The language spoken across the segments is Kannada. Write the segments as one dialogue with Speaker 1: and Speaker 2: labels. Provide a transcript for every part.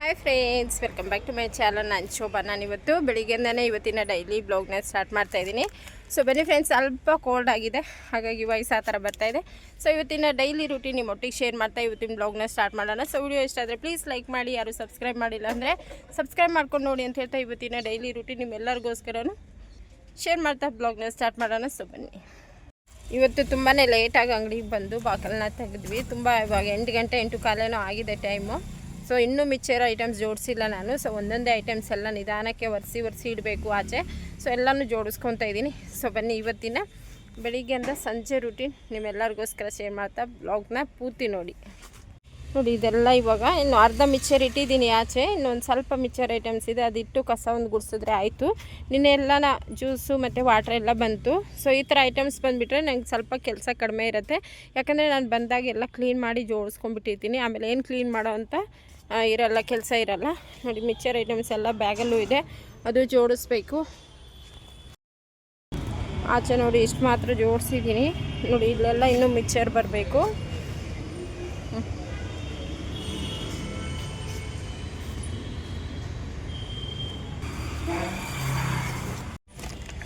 Speaker 1: Hi friends welcome back to my channel ನಾನು ಶೋಭಾ ನಾನು ಇವತ್ತು ಬೆಳಿಗ್ಗೆಯಿಂದನೇ ಇವತ್ತಿನ ಡೈಲಿ ಬ್ಲಾಗ್ನ ಸ್ಟಾರ್ಟ್ ಮಾಡ್ತಾ ಇದ್ದೀನಿ. ಸೊ ಬನ್ನಿ ಫ್ರೆಂಡ್ಸ್ ಸ್ವಲ್ಪ ಕೋಲ್ಡ್ ಆಗಿದೆ. ಹಾಗಾಗಿ ವಾಯ್ಸ್ ಆ ಥರ ಬರ್ತಾ ಇದೆ. ಸೊ ಇವತ್ತಿನ ಡೈಲಿ ರೂಟೀನ್ ನಿಮ್ಮ ಒಟ್ಟಿಗೆ ಶೇರ್ ಮಾಡ್ತಾ ಇವತ್ತಿನ ಬ್ಲಾಗ್ನ ಸ್ಟಾರ್ಟ್ ಮಾಡೋಣ. ಸೊ ವಿಡಿಯೋ ಇಷ್ಟ ಆದರೆ ಪ್ಲೀಸ್ ಲೈಕ್ ಮಾಡಿ, ಯಾರು ಸಬ್ಸ್ಕ್ರೈಬ್ ಮಾಡಿಲ್ಲ ಅಂದರೆ ಸಬ್ಸ್ಕ್ರೈಬ್ ಮಾಡ್ಕೊಂಡು ನೋಡಿ ಅಂತ ಹೇಳ್ತಾ ಇವತ್ತಿನ ಡೈಲಿ ರೂಟೀನ್ ನಿಮ್ಮೆಲ್ಲರಿಗೋಸ್ಕರನೂ ಶೇರ್ ಮಾಡ್ತಾ ಬ್ಲಾಗ್ನ ಸ್ಟಾರ್ಟ್ ಮಾಡೋಣ. ಸೊ ಬನ್ನಿ. ಇವತ್ತು ತುಂಬಾ ಲೇಟಾಗಿ ಅಂಗಡಿಗೆ ಬಂದು ಬಾಕಲನ್ನ ತೆಗೆದ್ವಿ. ತುಂಬ ಇವಾಗ ಎಂಟು ಗಂಟೆ, ಎಂಟು ಕಾಲೇನೋ ಆಗಿದೆ ಟೈಮು ಸೊ ಇನ್ನೂ ಮಿಚ್ಚಿರೋ ಐಟಮ್ಸ್ ಜೋಡಿಸಿಲ್ಲ ನಾನು. ಸೊ ಒಂದೊಂದೇ ಐಟಮ್ಸ್ ಎಲ್ಲ ನಿಧಾನಕ್ಕೆ ಒರೆಸಿ ಒರೆಸಿ ಇಡಬೇಕು ಆಚೆ. ಸೊ ಎಲ್ಲನೂ ಜೋಡಿಸ್ಕೊತಾ ಇದ್ದೀನಿ ಸೊ ಬನ್ನಿ ಇವತ್ತಿನ ಬೆಳಿಗ್ಗೆಯಿಂದ ಸಂಜೆ ರೂಟೀನ್ ನಿಮ್ಮೆಲ್ಲರಿಗೋಸ್ಕರ ಶೇರ್ ಮಾಡ್ತಾ ಬ್ಲಾಗ್ನ ಪೂರ್ತಿ ನೋಡಿ. ನೋಡಿ, ಇದೆಲ್ಲ ಇವಾಗ ಇನ್ನು ಅರ್ಧ ಮಿಕ್ಚರ್ ಇಟ್ಟಿದ್ದೀನಿ ಆಚೆ. ಇನ್ನೊಂದು ಸ್ವಲ್ಪ ಮಿಕ್ಚರ್ ಐಟಮ್ಸ್ ಇದೆ ಅದಿಟ್ಟು ಕಸ ಒಂದು ಗುಡಿಸಿದ್ರೆ ಆಯಿತು. ನಿನ್ನೆ ಎಲ್ಲ ಜ್ಯೂಸು ಮತ್ತು ವಾಟ್ರ್ ಎಲ್ಲ ಬಂತು. ಸೊ ಈ ಥರ ಐಟಮ್ಸ್ ಬಂದುಬಿಟ್ರೆ ನಂಗೆ ಸ್ವಲ್ಪ ಕೆಲಸ ಕಡಿಮೆ ಇರುತ್ತೆ. ಯಾಕಂದರೆ ನಾನು ಬಂದಾಗ ಎಲ್ಲ ಕ್ಲೀನ್ ಮಾಡಿ ಜೋಡಿಸ್ಕೊಂಡ್ಬಿಟ್ಟಿರ್ತೀನಿ. ಆಮೇಲೆ ಏನು ಕ್ಲೀನ್ ಮಾಡೋ ಅಂತ ಇರಲ್ಲ, ಕೆಲಸ ಇರಲ್ಲ. ನೋಡಿ, ಮಿಕ್ಚರ್ ಐಟಮ್ಸ್ ಎಲ್ಲ ಬ್ಯಾಗಲ್ಲೂ ಇದೆ. ಅದು ಜೋಡಿಸ್ಬೇಕು. ಆಚೆ ನೋಡಿ, ಇಷ್ಟು ಮಾತ್ರ ಜೋಡಿಸಿದ್ದೀನಿ. ನೋಡಿ, ಇಲ್ಲೆಲ್ಲ ಇನ್ನೂ ಮಿಕ್ಚರ್ ಬರಬೇಕು.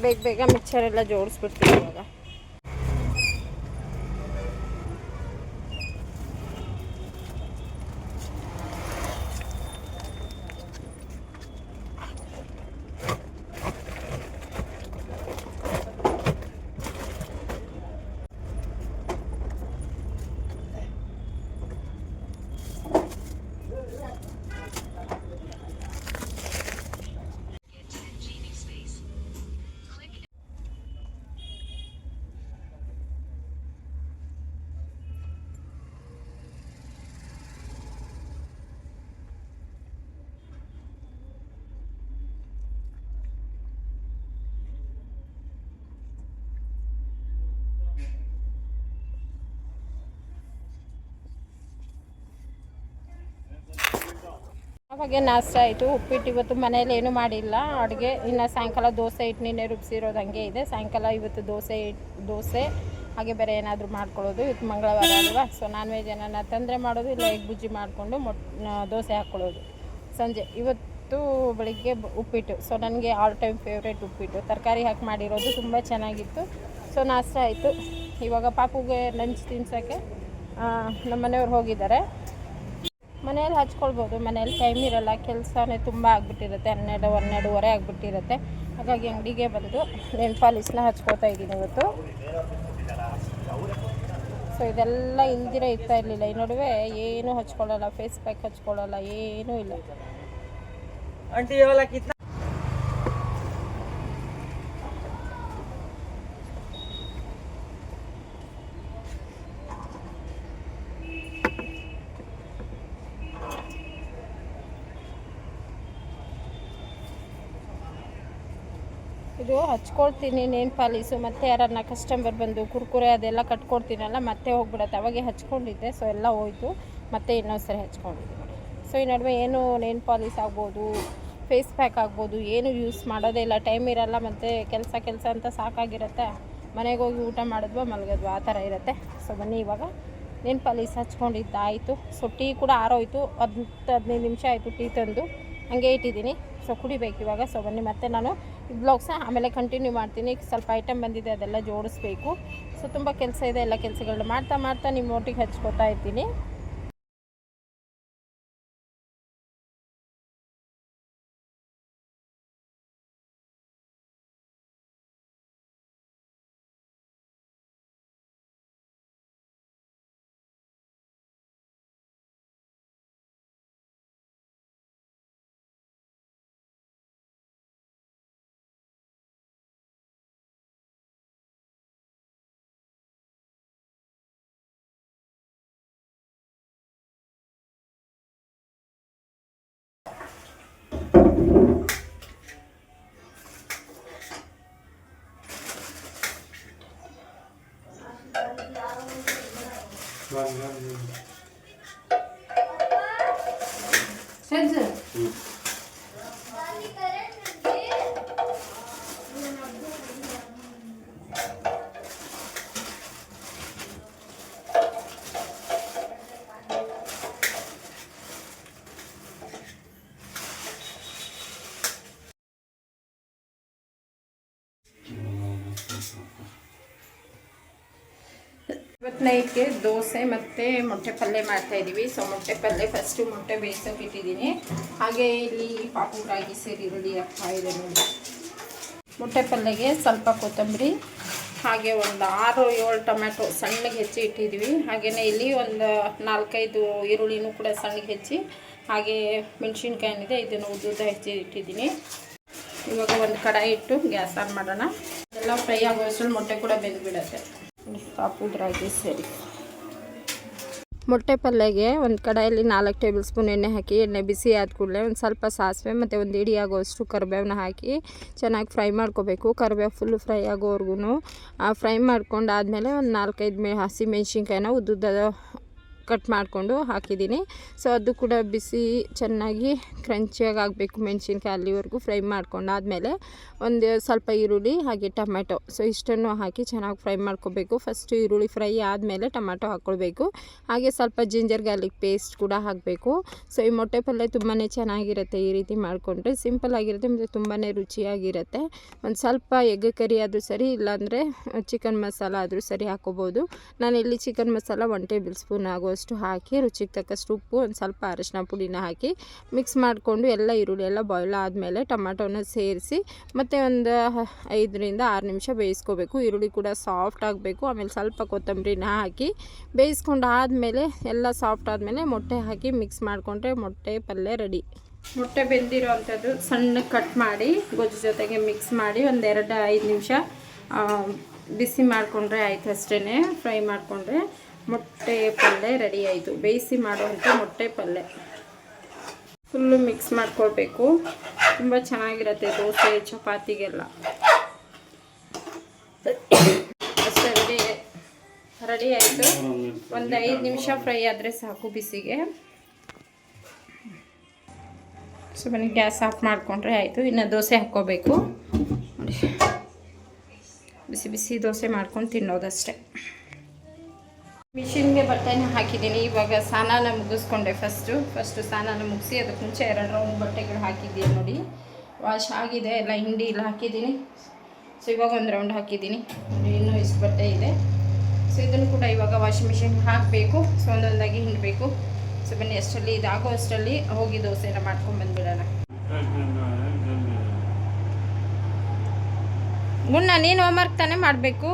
Speaker 1: ಬೇಗ ಬೇಗ ಮಿಕ್ಸರ್ ಎಲ್ಲ ಜೋಡಿಸ್ಬಿಡ್ತೀವಿ ಇವಾಗ. ಅವಾಗೆ ನಾಷ್ಟ ಆಯಿತು, ಉಪ್ಪಿಟ್ಟು ಇವತ್ತು ಮನೇಲಿ ಏನೂ ಮಾಡಿಲ್ಲ. ಅಡುಗೆ ಇನ್ನು ಸಾಯಂಕಾಲ ದೋಸೆ ಹಿಟ್ಟು ನಿನ್ನೆ ರುಬ್ಸಿರೋದು ಹಂಗೆ ಇದೆ. ಸಾಯಂಕಾಲ ಇವತ್ತು ದೋಸೆ ದೋಸೆ, ಹಾಗೆ ಬೇರೆ ಏನಾದರೂ ಮಾಡ್ಕೊಳ್ಳೋದು. ಇವತ್ತು ಮಂಗಳವಾರ ಅಲ್ವಾ? ಸೊ ನಾನ್ ವೆಜ್ ಏನಾರ ತಂದರೆ ಮಾಡೋದು, ಇಲ್ಲ ಎಗ್ ಬುಜ್ಜಿ ಮಾಡಿಕೊಂಡು ಮೊಟ್ ದೋಸೆ ಹಾಕ್ಕೊಳ್ಳೋದು ಸಂಜೆ, ಇವತ್ತು ಬೆಳಿಗ್ಗೆ ಉಪ್ಪಿಟ್ಟು. ಸೊ ನನಗೆ ಆಲ್ ಟೈಮ್ ಫೇವ್ರೇಟ್ ಉಪ್ಪಿಟ್ಟು. ತರಕಾರಿ ಹಾಕಿ ಮಾಡಿರೋದು ತುಂಬ ಚೆನ್ನಾಗಿತ್ತು. ಸೊ ನಾಷ್ಟ ಆಯಿತು. ಇವಾಗ ಪಾಪುಗೆ ಲಂಚ್ ತಿನ್ಸೋಕ್ಕೆ ನಮ್ಮ ಮನೆಯವ್ರು ಹೋಗಿದ್ದಾರೆ. ಮನೇಲಿ ಹಚ್ಕೊಳ್ಬೋದು. ಮನೆಯಲ್ಲಿ ಟೈಮ್ ಇರೋಲ್ಲ, ಕೆಲಸನೇ ತುಂಬ ಆಗ್ಬಿಟ್ಟಿರುತ್ತೆ. ಹನ್ನೆರಡು, ಹನ್ನೆರಡುವರೆ ಆಗಿಬಿಟ್ಟಿರುತ್ತೆ. ಹಾಗಾಗಿ ಅಂಗಡಿಗೆ ಬಂದು ನೆನ್ಪಾಲಿಸ್ನ ಹಚ್ಕೋತಾ ಇದ್ದೀನಿ ಇವತ್ತು. ಸೊ ಇದೆಲ್ಲ ಇಲ್ದಿರೋ ಇರ್ತಾ ಇರಲಿಲ್ಲ. ಈ ನಡುವೆ ಏನೂ ಹಚ್ಕೊಳ್ಳಲ್ಲ. Face pack ಹಚ್ಕೊಳ್ಳಲ್ಲ. ಏನೂ ಇಲ್ಲ. ಹಚ್ಕೊಳ್ತೀನಿ ನೇನ್ ಪಾಲಿಸು, ಮತ್ತು ಯಾರನ್ನ ಕಸ್ಟಮರ್ ಬಂದು ಕುರ್ಕುರೆ ಅದೆಲ್ಲ ಕಟ್ಕೊಡ್ತೀನಲ್ಲ, ಮತ್ತೆ ಹೋಗ್ಬಿಡತ್ತೆ. ಅವಾಗೆ ಹಚ್ಕೊಂಡಿದ್ದೆ ಸೊ ಎಲ್ಲ ಹೋಯಿತು. ಮತ್ತೆ ಇನ್ನೊಂದು ಸರಿ ಹಚ್ಕೊಂಡಿದ್ದೀನಿ ಸೊ ಈ ನಡುವೆ ಏನು ನೇನ್ ಪಾಲಿಸ್ ಆಗ್ಬೋದು ಫೇಸ್ ಪ್ಯಾಕ್ ಆಗ್ಬೋದು, ಏನು ಯೂಸ್ ಮಾಡೋದೇ ಇಲ್ಲ. ಟೈಮ್ ಇರಲ್ಲ ಮತ್ತು ಕೆಲಸ ಕೆಲಸ ಅಂತ ಸಾಕಾಗಿರುತ್ತೆ. ಮನೆಗೆ ಹೋಗಿ ಊಟ ಮಾಡಿದ್ವಾ, ಮಲಗಿದ್ವಾ, ಆ ಥರ ಇರುತ್ತೆ. ಸೊ ಬನ್ನಿ ಇವಾಗ. ನೇನ್ ಪಾಲಿಸ್ ಹಚ್ಕೊಂಡಿದ್ದಾಯಿತು. ಸೊ ಟೀ ಕೂಡ ಆರೋಯ್ತು. ಹತ್ತು ಹದಿನೈದು ನಿಮಿಷ ಆಯಿತು ಟೀ ತಂದು. ಹಂಗೆ ಇಟ್ಟಿದ್ದೀನಿ. ಸೊ ಕುಡಿಬೇಕು ಇವಾಗ. ಸೊ ಬನ್ನಿ, ಮತ್ತೆ ನಾನು ಬ್ಲಾಗ್ಸ ಆಮೇಲೆ ಕಂಟಿನ್ಯೂ ಮಾಡ್ತೀನಿ. ಸ್ವಲ್ಪ ಐಟಮ್ ಬಂದಿದೆ, ಅದೆಲ್ಲ ಜೋಡಿಸ್ಬೇಕು. ಸೊ ತುಂಬ ಕೆಲಸ ಇದೆ, ಎಲ್ಲ ಕೆಲಸಗಳನ್ನ ಮಾಡ್ತಾ ಮಾಡ್ತಾ ನಿಮ್ಮ ಒಟ್ಟಿಗೆ ಹಚ್ಕೋತಾ ಇರ್ತೀನಿ 나오면 센스 응. ಇವತ್ತು ನೈಟ್ಗೆ ದೋಸೆ ಮತ್ತು ಮೊಟ್ಟೆ ಪಲ್ಯ ಮಾಡ್ತಾ ಇದ್ದೀವಿ. ಸೊ ಮೊಟ್ಟೆ ಪಲ್ಯ ಫಸ್ಟು ಮೊಟ್ಟೆ ಬೇಯಿಸೋಕೆ ಇಟ್ಟಿದ್ದೀನಿ. ಹಾಗೆ ಇಲ್ಲಿ ಪಾಪು ರಾಗಿ ಸೇರಿ ರೆಡಿ ಆಗ್ತಾ ಇದೆ ನೋಡಿ. ಮೊಟ್ಟೆ ಪಲ್ಯಗೆ ಸ್ವಲ್ಪ ಕೊತ್ತಂಬರಿ, ಹಾಗೆ ಒಂದು ಆರು ಏಳು ಟೊಮೆಟೊ ಸಣ್ಣಗೆ ಹೆಚ್ಚಿ ಇಟ್ಟಿದ್ದೀವಿ. ಹಾಗೆಯೇ ಇಲ್ಲಿ ಒಂದು ನಾಲ್ಕೈದು ಈರುಳ್ಳಿನೂ ಕೂಡ ಸಣ್ಣಗೆ ಹೆಚ್ಚಿ, ಹಾಗೆ ಮೆಣಸಿನ್ಕಾಯಿನಿದೆ ಇದನ್ನು ಉದ್ದುದ್ದ ಹೆಚ್ಚಿ ಇಟ್ಟಿದ್ದೀನಿ. ಇವಾಗ ಒಂದು ಕಡಾಯಿ ಇಟ್ಟು ಗ್ಯಾಸ್ ಆನ್ ಮಾಡೋಣ. ಎಲ್ಲ ಫ್ರೈ ಆಗೋಷ್ಟರಲ್ಲಿ ಮೊಟ್ಟೆ ಕೂಡ ಬೆಂದ್ಬಿಡತ್ತೆ. ಸರಿ ಮೊಟ್ಟೆ ಪಲ್ಯಗೆ ಒಂದು ಕಡಾಯಲ್ಲಿ ನಾಲ್ಕು ಟೇಬಲ್ ಸ್ಪೂನ್ ಎಣ್ಣೆ ಹಾಕಿ, ಎಣ್ಣೆ ಬಿಸಿ ಆದ ಕೂಡಲೇ ಒಂದು ಸ್ವಲ್ಪ ಸಾಸಿವೆ ಮತ್ತು ಒಂದು ಇಡಿ ಆಗೋಷ್ಟು ಕರಿಬೇವನ್ನ ಹಾಕಿ ಚೆನ್ನಾಗಿ ಫ್ರೈ ಮಾಡ್ಕೋಬೇಕು. ಕರಿಬೇವು ಫುಲ್ ಫ್ರೈ ಆಗೋವರೆಗೂ ಫ್ರೈ ಮಾಡ್ಕೊಂಡು ಆದಮೇಲೆ ಒಂದು ನಾಲ್ಕೈದು ಮೆ ಹಸಿ ಮೆಣಸಿನ್ಕಾಯಿನ ಉದ್ದುದ್ದ ಕಟ್ ಮಾಡಿಕೊಂಡು ಹಾಕಿದ್ದೀನಿ. ಸೊ ಅದು ಕೂಡ ಬಿಸಿ ಚೆನ್ನಾಗಿ ಕ್ರಂಚಿಯಾಗಿ ಆಗಬೇಕು ಮೆಣಸಿನ್ಕಾಯಿ ಅಲ್ಲಿವರೆಗೂ ಫ್ರೈ ಮಾಡ್ಕೊಂಡಾದಮೇಲೆ ಒಂದು ಸ್ವಲ್ಪ ಈರುಳ್ಳಿ, ಹಾಗೆ ಟೊಮೆಟೊ ಸೊ ಇಷ್ಟನ್ನು ಹಾಕಿ ಚೆನ್ನಾಗಿ ಫ್ರೈ ಮಾಡ್ಕೋಬೇಕು. ಫಸ್ಟು ಈರುಳ್ಳಿ ಫ್ರೈ ಆದಮೇಲೆ ಟೊಮೆಟೊ ಹಾಕ್ಕೊಳ್ಬೇಕು. ಹಾಗೆ ಸ್ವಲ್ಪ ಜಿಂಜರ್ ಗಾರ್ಲಿಕ್ ಪೇಸ್ಟ್ ಕೂಡ ಹಾಕಬೇಕು. ಸೊ ಈ ಮೊಟ್ಟೆ ಪಲ್ಯ ತುಂಬಾ ಚೆನ್ನಾಗಿರುತ್ತೆ ಈ ರೀತಿ ಮಾಡಿಕೊಂಡ್ರೆ. ಸಿಂಪಲ್ ಆಗಿರುತ್ತೆ, ಮತ್ತು ತುಂಬಾ ರುಚಿಯಾಗಿರುತ್ತೆ. ಒಂದು ಸ್ವಲ್ಪ ಎಗ್ ಕರಿ ಆದರೂ ಸರಿ, ಇಲ್ಲಾಂದರೆ ಚಿಕನ್ ಮಸಾಲ ಆದರೂ ಸರಿ ಹಾಕೋಬೋದು ನಾನು ಇಲ್ಲಿ chicken masala one table spoon ಹಾಕಿ, ರುಚಿಗೆ ತಕ್ಕಷ್ಟು ಉಪ್ಪು, ಒಂದು ಸ್ವಲ್ಪ ಅರಶಿನ ಪುಡಿನ ಹಾಕಿ ಮಿಕ್ಸ್ ಮಾಡಿಕೊಂಡು ಎಲ್ಲ ಈರುಳ್ಳಿ ಎಲ್ಲ ಬಾಯ್ಲ್ ಆದಮೇಲೆ ಟೊಮ್ಯಾಟೋನ ಸೇರಿಸಿ ಮತ್ತು ಒಂದು ಐದರಿಂದ ಆರು ನಿಮಿಷ ಬೇಯಿಸ್ಕೋಬೇಕು. ಈರುಳ್ಳಿ ಕೂಡ ಸಾಫ್ಟ್ ಆಗಬೇಕು. ಆಮೇಲೆ ಸ್ವಲ್ಪ ಕೊತ್ತಂಬರಿನ ಹಾಕಿ ಬೇಯಿಸ್ಕೊಂಡು ಆದಮೇಲೆ ಎಲ್ಲ ಸಾಫ್ಟ್ ಆದಮೇಲೆ ಮೊಟ್ಟೆ ಹಾಕಿ ಮಿಕ್ಸ್ ಮಾಡಿಕೊಂಡ್ರೆ ಮೊಟ್ಟೆ ಪಲ್ಯ ರೆಡಿ ಮೊಟ್ಟೆ ಬೆಂದಿರೋ ಅಂಥದ್ದು ಸಣ್ಣ ಕಟ್ ಮಾಡಿ, ಗೊಜ್ಜು ಜೊತೆಗೆ ಮಿಕ್ಸ್ ಮಾಡಿ ಒಂದೆರಡು ಐದು ನಿಮಿಷ ಬಿಸಿ ಮಾಡಿಕೊಂಡ್ರೆ ಆಯಿತು ಅಷ್ಟೇ ಫ್ರೈ ಮಾಡಿಕೊಂಡ್ರೆ ಮೊಟ್ಟೆ ಪಲ್ಯ ರೆಡಿ ಆಯಿತು. ಬೇಯಿಸಿ ಮಾಡುವಂಥ ಮೊಟ್ಟೆ ಪಲ್ಯ ಫುಲ್ಲು ಮಿಕ್ಸ್ ಮಾಡ್ಕೊಳ್ಬೇಕು. ತುಂಬ ಚೆನ್ನಾಗಿರುತ್ತೆ ದೋಸೆ, ಚಪಾತಿಗೆಲ್ಲ. ಅಷ್ಟೇ ರೆಡಿ ರೆಡಿ ಆಯಿತು. ಒಂದು ಐದು ನಿಮಿಷ ಫ್ರೈ ಆದರೆ ಸಾಕು ಬಿಸಿಗೆ. ಸೊ ಬನ್ನಿ, ಗ್ಯಾಸ್ ಆಫ್ ಮಾಡಿಕೊಂಡ್ರೆ ಆಯಿತು. ಇನ್ನು ದೋಸೆ ಹಾಕ್ಕೋಬೇಕು. ಬಿಸಿ ಬಿಸಿ ದೋಸೆ ಮಾಡ್ಕೊಂಡು ತಿನ್ನೋದಷ್ಟೇ. ಮಿಷಿನ್ಗೆ ಬಟ್ಟೆನ ಹಾಕಿದ್ದೀನಿ. ಇವಾಗ ಸ್ನಾನ ಮುಗಿಸ್ಕೊಂಡೆ ಫಸ್ಟು ಫಸ್ಟು ಸ್ನಾನ ಮುಗಿಸಿ ಅದಕ್ಕೆ ಮುಂಚೆ ಎರಡು ರೌಂಡ್ ಬಟ್ಟೆಗಳು ಹಾಕಿದ್ದೀನಿ ನೋಡಿ. ವಾಶ್ ಆಗಿದೆ, ಎಲ್ಲ ಹಿಂಡಿ ಇಲ್ಲ ಹಾಕಿದ್ದೀನಿ. ಸೊ ಇವಾಗ ಒಂದು ರೌಂಡ್ ಹಾಕಿದ್ದೀನಿ. ಇನ್ನೂ ಇಷ್ಟು ಬಟ್ಟೆ ಇದೆ. ಸೊ ಇದನ್ನು ಕೂಡ ಇವಾಗ ವಾಷಿಂಗ್ ಮಿಷಿನ್ ಹಾಕಬೇಕು. ಸೊ ಒಂದೊಂದಾಗಿ ಹಿಂಡಬೇಕು. ಸೊ ಬನ್ನಿ, ಅಷ್ಟರಲ್ಲಿ ಇದಾಗೋ ಅಷ್ಟರಲ್ಲಿ ಹೋಗಿ ದೋಸೆನ ಮಾಡ್ಕೊಂಡು ಬಂದುಬಿಡೋಣ. ಗುಣ್ಣ ನೀನು ಹೋಮ್ವರ್ಕ್ ತಾನೇ ಮಾಡಬೇಕು?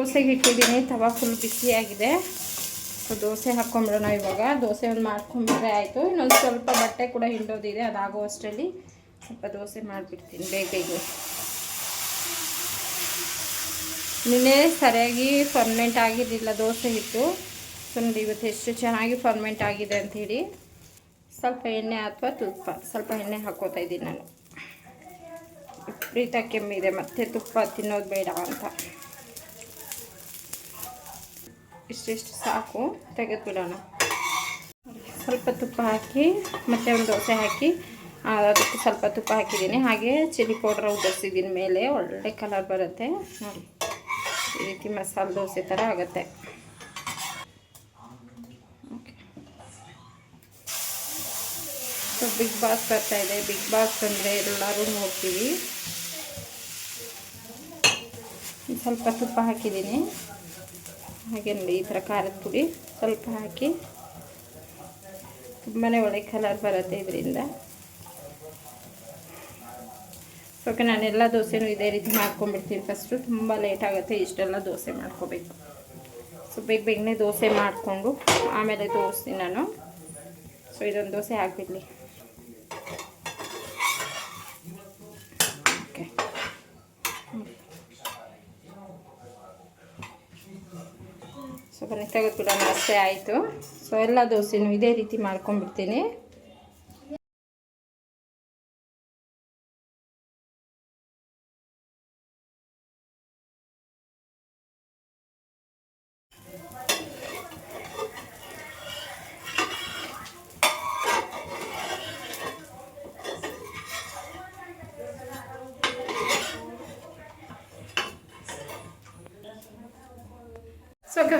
Speaker 1: ದೋಸೆಗೆ ಇಟ್ಟಿದ್ದೀನಿ ತವಾ ಫುಲ್ ಬಿಸಿಯಾಗಿದೆ ಸೊ, ದೋಸೆ ಹಾಕ್ಕೊಂಬಿಡೋಣ ಇವಾಗ. ದೋಸೆ ಒಂದು ಮಾಡ್ಕೊಂಬಿಟ್ರೆ ಆಯಿತು. ಇನ್ನೊಂದು ಸ್ವಲ್ಪ ಬಟ್ಟೆ ಕೂಡ ಹಿಂಡೋದಿದೆ ಅದಾಗೋ ಅಷ್ಟರಲ್ಲಿ ಸ್ವಲ್ಪ ದೋಸೆ ಮಾಡಿಬಿಡ್ತೀನಿ ಬೇಗ ನಿನ್ನೆ ಸರಿಯಾಗಿ ಫರ್ಮೆಂಟ್ ಆಗಿರಲಿಲ್ಲ ದೋಸೆ ಹಿಟ್ಟು. ಸೊ, ನೋಡಿ ಇವತ್ತು ಎಷ್ಟು ಚೆನ್ನಾಗಿ ಫರ್ಮೆಂಟ್ ಆಗಿದೆ ಅಂಥೇಳಿ ಸ್ವಲ್ಪ ಎಣ್ಣೆ ಅಥವಾ ತುಪ್ಪ. ಸ್ವಲ್ಪ ಎಣ್ಣೆ ಹಾಕೋತಾ ಇದ್ದೀನಿ ನಾನು. ವಿಪರೀತ ಕೆಮ್ಮಿದೆ, ಮತ್ತೆ ತುಪ್ಪ ತಿನ್ನೋದು ಬೇಡ ಅಂತ. ಇಷ್ಟಿಷ್ಟು ಸಾಕು, ತೆಗೆದುಬಿಡೋಣ. ಸ್ವಲ್ಪ ತುಪ್ಪ ಹಾಕಿ, ಮತ್ತೆ ಒಂದು ದೋಸೆ ಹಾಕಿ ಅದಕ್ಕೆ ಸ್ವಲ್ಪ ತುಪ್ಪ ಹಾಕಿದ್ದೀನಿ. ಹಾಗೆ ಚಿಲ್ಲಿ ಪೌಡ್ರ್ ಉದರ್ಸಿದ್ದೀನಿ ಮೇಲೆ, ಒಳ್ಳೆ ಕಲರ್ ಬರುತ್ತೆ. ನೋಡಿ, ಈ ರೀತಿ ಮಸಾಲೆ ದೋಸೆ ಥರ ಆಗುತ್ತೆ. ಸೊ ಬಿಗ್ ಬಾಸ್ ಬರ್ತಾ ಇದೆ. ಬಿಗ್ ಬಾಸ್ ಅಂದರೆ ಎಲ್ಲರೂ ನೋಡ್ತೀವಿ. ಸ್ವಲ್ಪ ತುಪ್ಪ ಹಾಕಿದ್ದೀನಿ. ಹಾಗೆ ನೋಡಿ, ಈ ಥರ ಖಾರದ ಪುಡಿ ಸ್ವಲ್ಪ ಹಾಕಿ ತುಂಬಾ ಒಳ್ಳೆ ಕಲರ್ ಬರುತ್ತೆ ಇದರಿಂದ. ಓಕೆ ನಾನೆಲ್ಲ ದೋಸೆನೂ ಇದೇ ರೀತಿ ಮಾಡ್ಕೊಂಡ್ಬಿಡ್ತೀನಿ. ಫಸ್ಟು ತುಂಬ ಲೇಟ್ ಆಗುತ್ತೆ, ಇಷ್ಟೆಲ್ಲ ದೋಸೆ ಮಾಡ್ಕೋಬೇಕು. ಸೊ ಬೇಗ ಬೇಗನೆ ದೋಸೆ ಮಾಡಿಕೊಂಡು, ಆಮೇಲೆ ತೋರಿಸ್ತೀನಿ ನಾನು. ಸೊ ಇದೊಂದು ದೋಸೆ ಹಾಕ್ಬಿಡ್ಲಿ. ಸೊ ಬನ್ನಿ ಕೂಡ ಅಷ್ಟೇ ಆಯಿತು. ಸೊ ಎಲ್ಲ ದೋಸೆನೂ ಇದೇ ರೀತಿ ಮಾಡ್ಕೊಂಡ್ಬಿಡ್ತೀನಿ.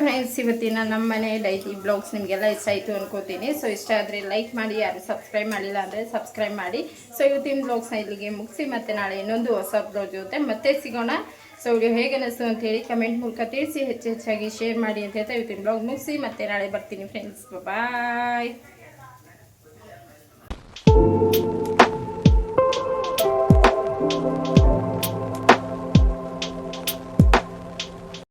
Speaker 1: ಫ್ರೆಂಡ್ಸ್ ಇವತ್ತಿನ ನಮ್ಮ ಮನೆ ಡೈಲಿ ಬ್ಲಾಗ್ಸ್ ನಿಮಗೆಲ್ಲ ಇಷ್ಟ ಆಯಿತು ಅನ್ಕೋತೀನಿ. ಸೊ ಇಷ್ಟ ಆದರೆ ಲೈಕ್ ಮಾಡಿ, ಯಾರು ಸಬ್ಸ್ಕ್ರೈಬ್ ಮಾಡಿಲ್ಲ ಅಂದರೆ ಸಬ್ಸ್ಕ್ರೈಬ್ ಮಾಡಿ. ಸೊ ಇವತ್ತಿನ ಬ್ಲಾಗ್ಸ್ನ ಇಲ್ಲಿಗೆ ಮುಗಿಸಿ ಮತ್ತೆ ನಾಳೆ ಇನ್ನೊಂದು ಹೊಸ ಬ್ಲಾಗ್ ಜೊತೆ ಮತ್ತೆ ಸಿಗೋಣ. ಸೊ ವಿಡಿಯೋ ಹೇಗೆ ಅನ್ನಿಸ್ತು ಅಂತ ಹೇಳಿ ಕಮೆಂಟ್ ಮೂಲಕ ತಿಳಿಸಿ, ಹೆಚ್ಚು ಹೆಚ್ಚಾಗಿ ಶೇರ್ ಮಾಡಿ ಅಂತ ಹೇಳ್ತಾ ಇವತ್ತಿನ ಬ್ಲಾಗ್ ಮುಗಿಸಿ ಮತ್ತೆ ನಾಳೆ ಬರ್ತೀನಿ ಫ್ರೆಂಡ್ಸ್ ಬಾಯ್